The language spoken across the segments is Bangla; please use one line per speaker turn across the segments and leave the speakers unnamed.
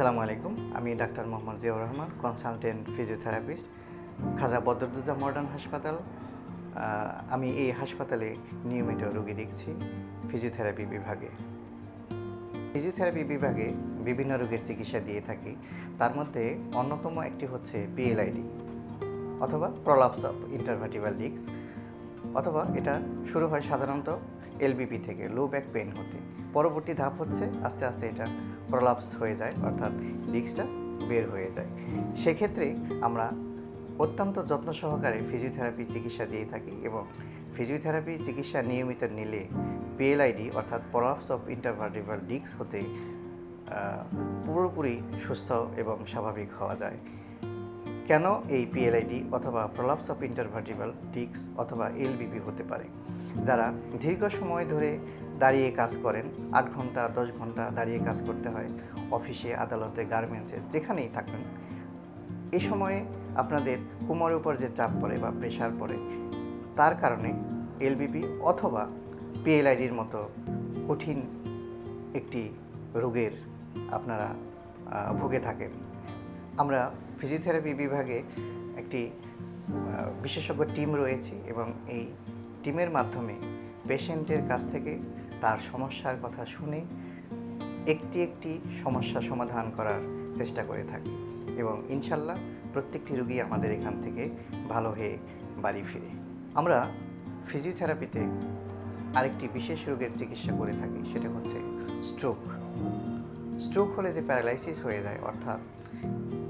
আসসালামু আলাইকুম। আমি doctor Mohammad Ziaur Rahman consultant physiotherapist Khaja Badruddoza modern হাসপাতাল। আমি এই হাসপাতালে নিয়মিত রোগী দেখছি ফিজিওথেরাপি বিভাগে। ফিজিওথেরাপি বিভাগে বিভিন্ন রোগের চিকিৎসা দিয়ে থাকি। তার মধ্যে অন্যতম একটি হচ্ছে পিএলআইডি অথবা প্রলাপস অফ ইন্টারভার্টিভাল ডিস্ক অথবা এটা শুরু হয় সাধারণত এলবিপি থেকে লো ব্যাক পেন হতে। পরবর্তী ধাপ হচ্ছে আস্তে আস্তে এটা প্রলাপস হয়ে যায়, অর্থাৎ ডিস্কটা বের হয়ে যায়। সেক্ষেত্রে আমরা অত্যন্ত যত্ন সহকারে ফিজিওথেরাপি চিকিৎসা দিয়ে থাকি এবং ফিজিওথেরাপি চিকিৎসা নিয়মিত নিলে পিএলআইডি অর্থাৎ প্রলাপস অফ ইন্টারভার্টিভাল ডিস্ক হতে পুরোপুরি সুস্থ এবং স্বাভাবিক হওয়া যায়। কেন এই পিএলআইডি অথবা প্রলাপস অফ ইন্টারভার্টিভাল ডিক্স অথবা এলবিপি হতে পারে? যারা দীর্ঘ সময় ধরে দাঁড়িয়ে কাজ করেন, আট ঘণ্টা, দশ ঘণ্টা দাঁড়িয়ে কাজ করতে হয়, অফিসে, আদালতে, গার্মেন্টসে, যেখানেই থাকবেন এই সময়ে আপনাদের কোমরের উপর যে চাপ পড়ে বা প্রেশার পড়ে, তার কারণে এলবিপি অথবা পিএলআইডির মতো কঠিন একটি রোগের আপনারা ভুগে থাকেন। আমরা ফিজিওথেরাপি বিভাগে একটি বিশেষজ্ঞ টিম রয়েছে এবং এই টিমের মাধ্যমে পেশেন্টের কাছ থেকে তার সমস্যার কথা শুনে একটি একটি সমস্যা সমাধান করার চেষ্টা করে থাকি এবং ইনশাল্লাহ প্রত্যেকটি রুগী আমাদের এখান থেকে ভালো হয়ে বাড়ি ফিরে। আমরা ফিজিওথেরাপিতে আরেকটি বিশেষ রোগের চিকিৎসা করে থাকি, সেটা হচ্ছে স্ট্রোক স্ট্রোক হলে যে প্যারালাইসিস হয়ে যায়, অর্থাৎ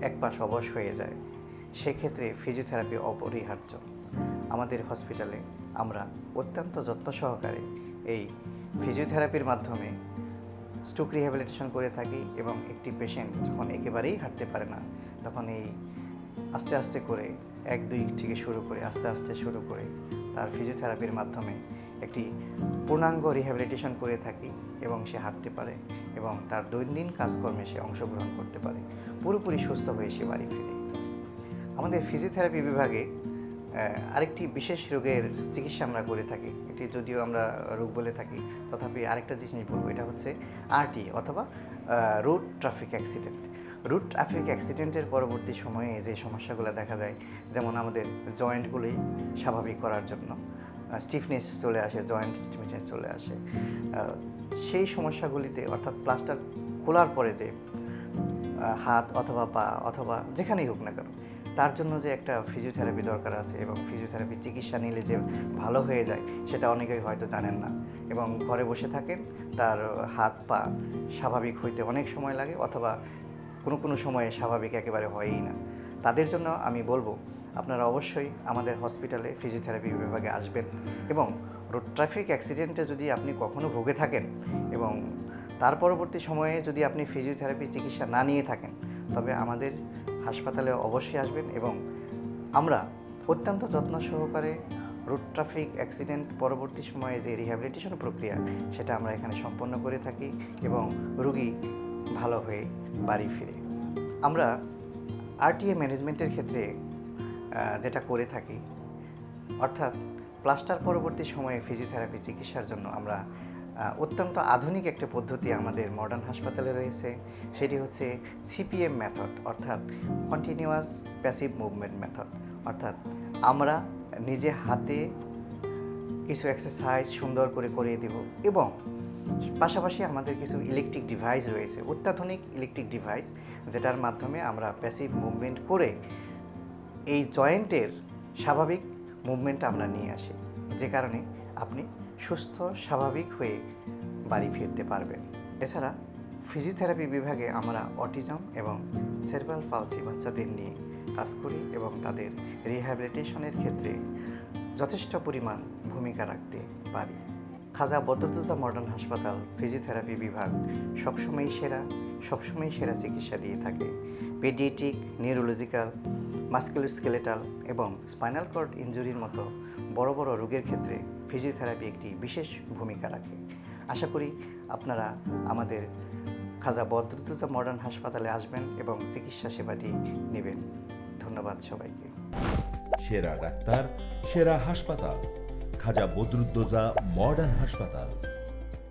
এক পাশ অবশ হয়ে যায়, সেক্ষেত্রে ফিজিওথেরাপি অপরিহার্য। আমাদের হসপিটালে আমরা অত্যন্ত যত্ন সহকারে এই ফিজিওথেরাপির মাধ্যমে স্ট্রোক রিহ্যাবিলিটেশন করে থাকি এবং একটি পেশেন্ট যখন একেবারেই হাঁটতে পারে না, তখন এই আস্তে আস্তে করে এক, দুই থেকে শুরু করে, আস্তে আস্তে শুরু করে তার ফিজিওথেরাপির মাধ্যমে একটি পূর্ণাঙ্গ রিহ্যাবিলিটেশন করে থাকি এবং সে হাঁটতে পারে এবং তার দৈনন্দিন কাজকর্মে সে অংশগ্রহণ করতে পারে। পুরোপুরি সুস্থ হয়ে সে বাড়ি ফিরে। আমাদের ফিজিওথেরাপি বিভাগে আরেকটি বিশেষ রোগের চিকিৎসা আমরা করে থাকি। এটি যদিও আমরা রোগ বলে থাকি, তথাপি আরেকটা জিনিস বলব, এটা হচ্ছে আরটি অথবা road traffic accident route traffic অ্যাক্সিডেন্টের পরবর্তী সময়ে যে সমস্যাগুলো দেখা যায় যেমন আমাদের জয়েন্টগুলি স্বাভাবিক করার জন্য স্টিফনেস চলে আসে জয়েন্ট স্টিফনেস চলে আসে। সেই সমস্যাগুলিতে অর্থাৎ প্লাস্টার খোলার পরে যে হাত অথবা পা অথবা যেখানেই হোক না কেন তার জন্য যে একটা ফিজিওথেরাপি দরকার আছে এবং ফিজিওথেরাপি চিকিৎসা নিলে যে ভালো হয়ে যায়, সেটা অনেকেই হয়তো জানেন না। এবং ঘরে বসে থাকেন, তার হাত পা স্বাভাবিক হইতে অনেক সময় লাগে অথবা কোনো কোনো সময়ে স্বাভাবিক একেবারে হয়ই না। তাদের জন্য আমি বলব, আপনারা অবশ্যই আমাদের হসপিটালে ফিজিওথেরাপি বিভাগে আসবেন এবং রোড ট্রাফিক অ্যাক্সিডেন্টে যদি আপনি কখনো ভুগে থাকেন এবং তার পরবর্তী সময়ে যদি আপনি ফিজিওথেরাপি চিকিৎসা না নিয়ে থাকেন, তবে আমাদের হাসপাতালে অবশ্যই আসবেন এবং আমরা অত্যন্ত যত্ন সহকারে রোড ট্রাফিক অ্যাক্সিডেন্ট পরবর্তী সময়ে যে রিহ্যাবিলিটেশন প্রক্রিয়া, সেটা আমরা এখানে সম্পন্ন করে থাকি এবং রুগী ভালো হয়ে বাড়ি ফিরে। আমরা আরটিএ ম্যানেজমেন্টের ক্ষেত্রে যেটা করে থাকি, অর্থাৎ প্লাস্টার পরবর্তী সময়ে ফিজিওথেরাপি চিকিৎসার জন্য আমরা অত্যন্ত আধুনিক একটা পদ্ধতি আমাদের মডার্ন হাসপাতালে রয়েছে। সেটি হচ্ছে সিপিএম মেথড অর্থাৎ কন্টিনিউয়াস প্যাসিভ মুভমেন্ট মেথড অর্থাৎ আমরা নিজে হাতে কিছু এক্সারসাইজ সুন্দর করে করিয়ে দেব এবং পাশাপাশি আমাদের কিছু ইলেকট্রিক ডিভাইস রয়েছে, অত্যাধুনিক ইলেকট্রিক ডিভাইস যেটার মাধ্যমে আমরা প্যাসিভ মুভমেন্ট করে এই জয়েন্টের স্বাভাবিক মুভমেন্টটা আমরা নিয়ে আসি। যে কারণে আপনি সুস্থ, স্বাভাবিক হয়ে বাড়ি ফিরতে পারবেন। এছাড়া ফিজিওথেরাপি বিভাগে আমরা অটিজম এবং সেরবাল পালসি বাচ্চাদের নিয়ে কাজ করি এবং তাদের রিহ্যাবিলিটেশনের ক্ষেত্রে যথেষ্ট পরিমাণ ভূমিকা রাখতে পারি। খাজা বদরদুজা মডার্ন হাসপাতাল ফিজিওথেরাপি বিভাগ সবসময়ই সেরা সবসময়ই সেরা চিকিৎসা দিয়ে থাকে। পেডিয়েটিক নিউরোলজিক্যাল মাস্কুলোস্কেলেটাল এবং স্পাইনাল কর্ড ইনজুরির মতো বড় বড় রোগের ক্ষেত্রে ফিজিওথেরাপি একটি বিশেষ ভূমিকা রাখে। আশা করি আপনারা আমাদের খাজা বদরুদ্দোজা মডার্ন হাসপাতালে আসবেন এবং চিকিৎসা সেবাটি নেবেন। ধন্যবাদ সবাইকে।
সেরা ডাক্তার, সেরা হাসপাতাল, খাজা বদরুদ্দোজা মডার্ন হাসপাতাল।